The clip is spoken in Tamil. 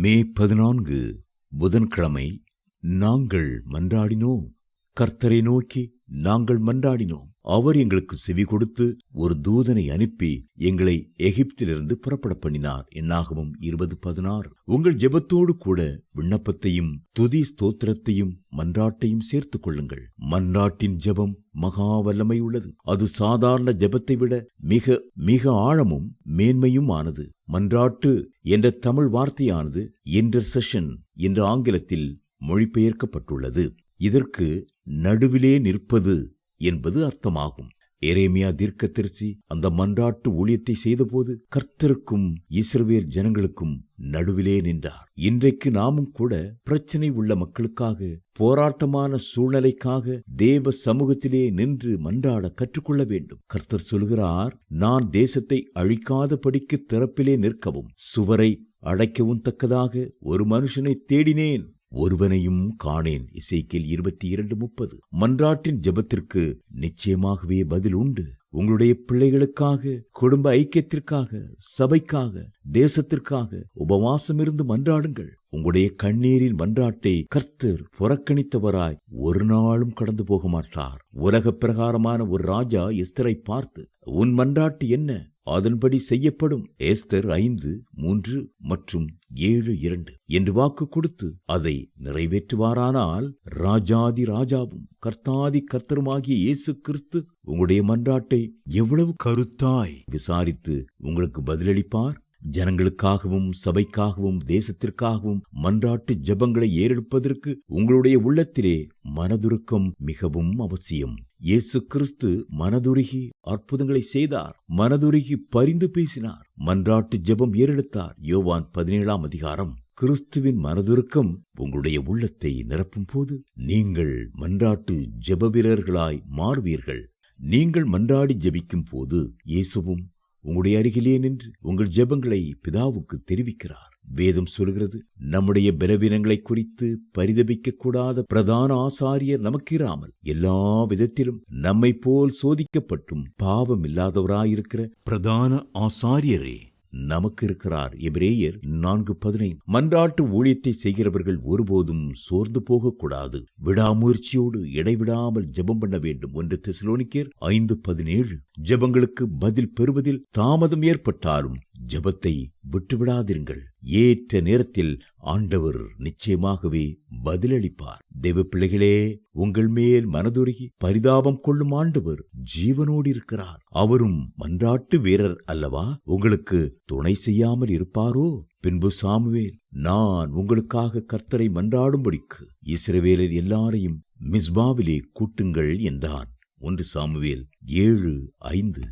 மே பதினான்கு புதன்கிழமை நாங்கள் மன்றாடினோம். கர்த்தரை நோக்கி நாங்கள் மன்றாடினோம். அவர் எங்களுக்கு செவி கொடுத்து ஒரு தூதனை அனுப்பி எங்களை எகிப்திலிருந்து புறப்பட பண்ணினார் என்னாகவும் இருபது பதினாறு. உங்கள் ஜெபத்தோடு கூட விண்ணப்பத்தையும் துதி ஸ்தோத்திரத்தையும் மன்றாட்டையும் சேர்த்துக் கொள்ளுங்கள். மன்றாட்டின் ஜெபம் மகா வல்லமை உள்ளது அது சாதாரண ஜெபத்தை விட மிக மிக ஆழமும் மேன்மையும் ஆனது மன்றாட்டு என்ற தமிழ் வார்த்தையானது இன்டர்செஷன் என்ற ஆங்கிலத்தில் மொழிபெயர்க்கப்பட்டுள்ளது. இதற்கு நடுவிலே நிற்பது என்பது அர்த்தமாகும். எரேமியா திருச்சி அந்த மன்றாட்டு ஊழியத்தை செய்தபோது கர்த்தருக்கும் இஸ்ரவேல் ஜனங்களுக்கும் நடுவிலே நின்றார். இன்றைக்கு நாமும் கூட பிரச்சனை உள்ள மக்களுக்காக போராட்டமான சூழ்நிலைக்காக தேவ சமூகத்திலே நின்று மன்றாட கற்றுக்கொள்ள வேண்டும். கர்த்தர் சொல்கிறார் நான் தேசத்தை அழிக்காதபடிக்கு திறப்பிலே நிற்கவும் சுவரை அடைக்கவும் தக்கதாக ஒரு மனுஷனை தேடினேன். ஒருவனையும் காணேன். இசைக்கில் இருபத்தி இரண்டு முப்பது. மன்றாட்டின் ஜெபத்திற்கு நிச்சயமாகவே பதில் உண்டு. உங்களுடைய பிள்ளைகளுக்காக குடும்ப ஐக்கியத்திற்காக சபைக்காக தேசத்திற்காக உபவாசம் இருந்து மன்றாடுங்கள். உங்களுடைய கண்ணீரின் மன்றாட்டை கர்த்தர் புறக்கணித்தவராய் ஒரு நாளும் கடந்து போக மாட்டார். உலக பிரகாரமான ஒரு ராஜா எஸ்தரை பார்த்து உன் மன்றாட்டு என்ன? அதன்படி செய்யப்படும் ஏஸ்தர் ஐந்து மூன்று மற்றும் ஏழு இரண்டு என்று வாக்கு கொடுத்து அதை நிறைவேற்றுவாரானால் ராஜாதி ராஜாவும் கர்த்தாதி கர்த்தருமாகிய இயேசு கிறிஸ்து உங்களுடைய மன்றாட்டை எவ்வளவு கருத்தாய் விசாரித்து உங்களுக்கு பதிலளிப்பார்? ஜனங்களுக்காகவும் சபைக்காகவும் தேசத்திற்காகவும் மன்றாட்டு ஜெபங்களை ஏறெடுப்பதற்கு உங்களுடைய உள்ளத்திலே மனதுருக்கம் மிகவும் அவசியம். இயேசு கிறிஸ்து மனதுருகி அற்புதங்களை செய்தார். மனதுருகி பரிந்து பேசினார். மன்றாட்டு ஜெபம் ஏறெடுத்தார். யோவான் பதினேழாம் அதிகாரம். கிறிஸ்துவின் மனதுருக்கம் உங்களுடைய உள்ளத்தை நிரப்பும் போது நீங்கள் மன்றாட்டு ஜெப வீரர்களாய் மாறுவீர்கள். நீங்கள் மன்றாடி ஜெபிக்கும் போது இயேசுவும் உங்களுடைய அருகிலே நின்று உங்கள் ஜெபங்களை பிதாவுக்கு தெரிவிக்கிறார். வேதம் சொல்கிறது நம்முடைய பலவீனங்களை குறித்து பரிதபிக்க கூடாத பிரதான ஆசாரியர் நமக்கிராமல் எல்லா விதத்திலும் நம்மை போல் சோதிக்கப்பட்டும் பாவம் இல்லாதவராயிருக்கிற பிரதான ஆசாரியரே. நமக்கு இருக்கிறார் எபிரேயர் நான்கு பதினைந்து மன்றாட்டு ஊழியத்தை செய்கிறவர்கள் ஒருபோதும் சோர்ந்து போகக்கூடாது. விடாமுயற்சியோடு இடைவிடாமல் ஜெபம் பண்ண வேண்டும். ஒன்று தெசலோனிக்கேர் ஐந்து பதினேழு ஜெபங்களுக்கு பதில் பெறுவதில் தாமதம் ஏற்பட்டாலும் ஜெபத்தை விட்டுவிடாதிருங்கள். ஏற்ற நேரத்தில் ஆண்டவர் நிச்சயமாகவே பதிலளிப்பார். தெய்வ பிள்ளைகளே உங்கள் மேல் மனதுருகி பரிதாபம் கொள்ளும் ஆண்டவர் ஜீவனோடு இருக்கிறார். அவரும் மன்றாட்டு வீரர் அல்லவா? உங்களுக்கு துணை செய்யாமல் இருப்பாரோ? பின்பு சாமுவேல் நான் உங்களுக்காக கர்த்தரை மன்றாடும்படிக்கு இஸ்ரவேலர் எல்லாரையும் மிஸ்பாவிலே கூட்டுங்கள் என்றான். ஒன்று சாமுவேல் ஏழு ஐந்து.